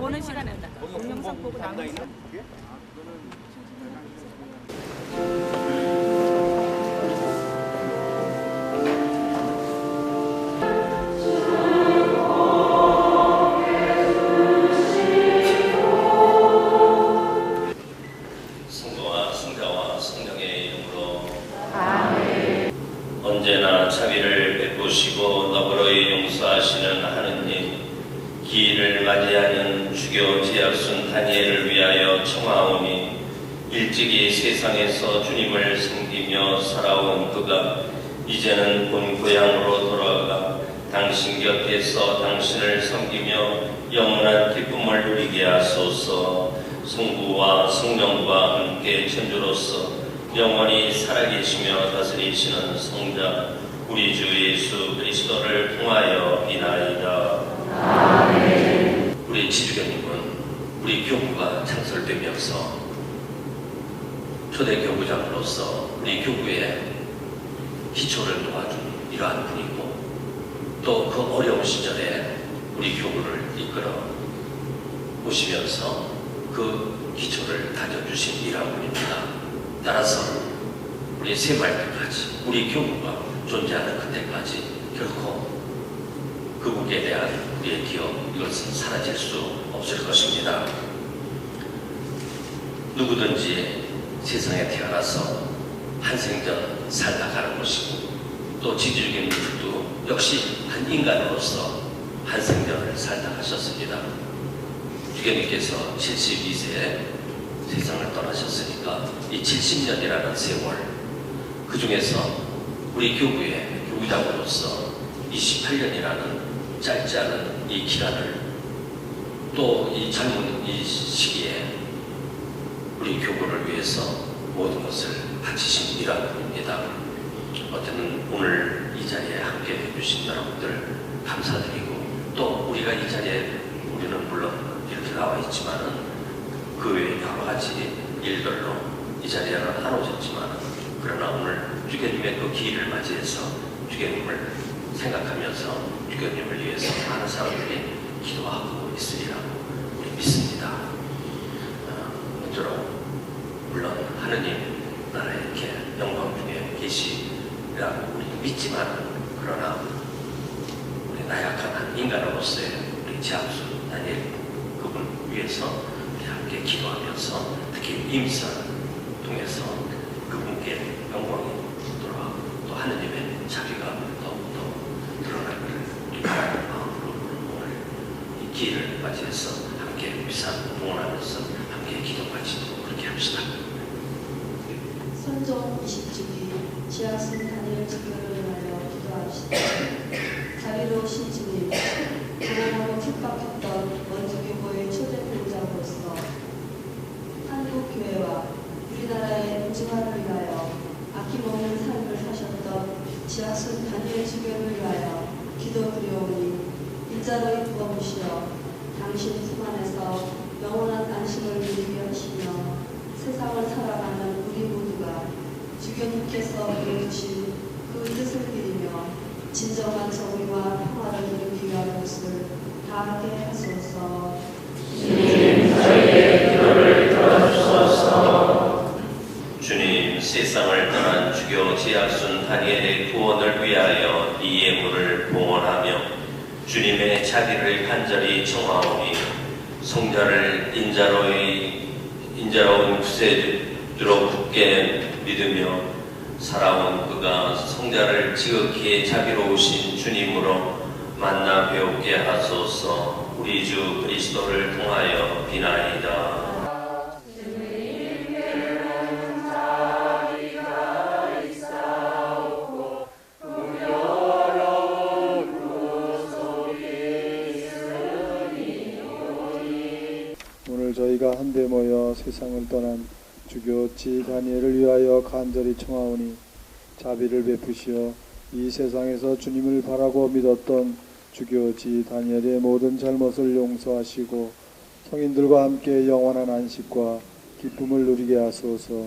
보는 시간에 동영상 보고 성 기일을 맞이하는 주교 제약순 다니엘을 위하여 청하오니 일찍이 세상에서 주님을 섬기며 살아온 그가 이제는 본 고향으로 돌아가 당신 곁에서 당신을 섬기며 영원한 기쁨을 누리게 하소서 성부와 성령과 함께 천주로서 영원히 살아계시며 다스리시는 성자 우리 주 예수 그리스도를 통하여 비나이다. 우리 지주교님은 우리 교구가 창설되면서 초대 교구장으로서 우리 교구의 기초를 도와준 이러한 분이고 또 그 어려운 시절에 우리 교구를 이끌어 오시면서 그 기초를 다져주신 이러한 분입니다. 따라서 우리 생활 때까지 우리 교구가 존재하는 그때까지 결코 그국에 대한 우리의 기억 이것은 사라질 수 없을 것입니다. 누구든지 세상에 태어나서 한 생전 살다 가는 것이고 또 지주교님들도 역시 한 인간으로서 한 생전을 살다 가셨습니다. 주교님께서 72세에 세상을 떠나셨으니까 이 70년이라는 세월 그 중에서 우리 교구의 교구장으로서 28년이라는 짧지 않은 이 기간을 또 이 젊은 이 시기에 우리 교구를 위해서 모든 것을 바치신 이러한 분입니다. 어쨌든 오늘 이 자리에 함께 해주신 여러분들 감사드리고 또 우리가 이 자리에 우리는 물론 이렇게 나와 있지만은 그 외에 여러 가지 일들로 이 자리에는 안 오셨지만 그러나 오늘 주교님의 그 기회를 맞이해서 주교님을 생각하면서 주교님을 위해서 많은 사람들이 기도하고 있으리라고 우리 믿습니다. 어, 먼저로 물론 하느님 나라에 이렇게 영광 중에 계시라고 우리 믿지만 그러나 우리 나약한 한 인간으로서의 우리 제압수 다니엘 그분 위해서 우리 함께 기도하면서 특히 임사를 통해서 그분께 영광이 돌아가고 또 하느님의 자비가 더욱더 드러나기를 우리 바라는 마음으로 오늘 이 기회를 맞이해서 함께 위상 동원하면서 함께 기도하시도록 그렇게 합시다. 선종 20주기 지하순 다니엘 주교를 위하여 기도합시다. 자비로우신 주님, 가난하고 핍박했던 원주교회의 초대 교장으로서 한국 교회와 우리나라의 민주화를 위하여 아낌없는 삶을 사셨던 지하순 다니엘 주교를 위하여 기도 드려오니 일자로 입어보시어 당신 품 안에서 영원한 안식을 누리게 하시며 세상을 살아가는 우리 모두가 주교님께서 보여주신 그 뜻을 빌리며 진정한 정의와 평화를 이루기 위한 것을 다하게 하소서. 세상을 떠난 주교 지약순 다니엘의 구원을 위하여 이 예물을 봉헌하며 주님의 자비를 간절히 청하오니 성자를 인자로의 인자로운 구세주로 굳게 믿으며 살아온 그가 성자를 지극히 자비로우신 주님으로 만나 배우게 하소서 우리 주 그리스도를 통하여 비나이다. 저희가 한데 모여 세상을 떠난 주교지 다니엘을 위하여 간절히 청하오니 자비를 베푸시어 이 세상에서 주님을 바라고 믿었던 주교지 다니엘의 모든 잘못을 용서하시고 성인들과 함께 영원한 안식과 기쁨을 누리게 하소서.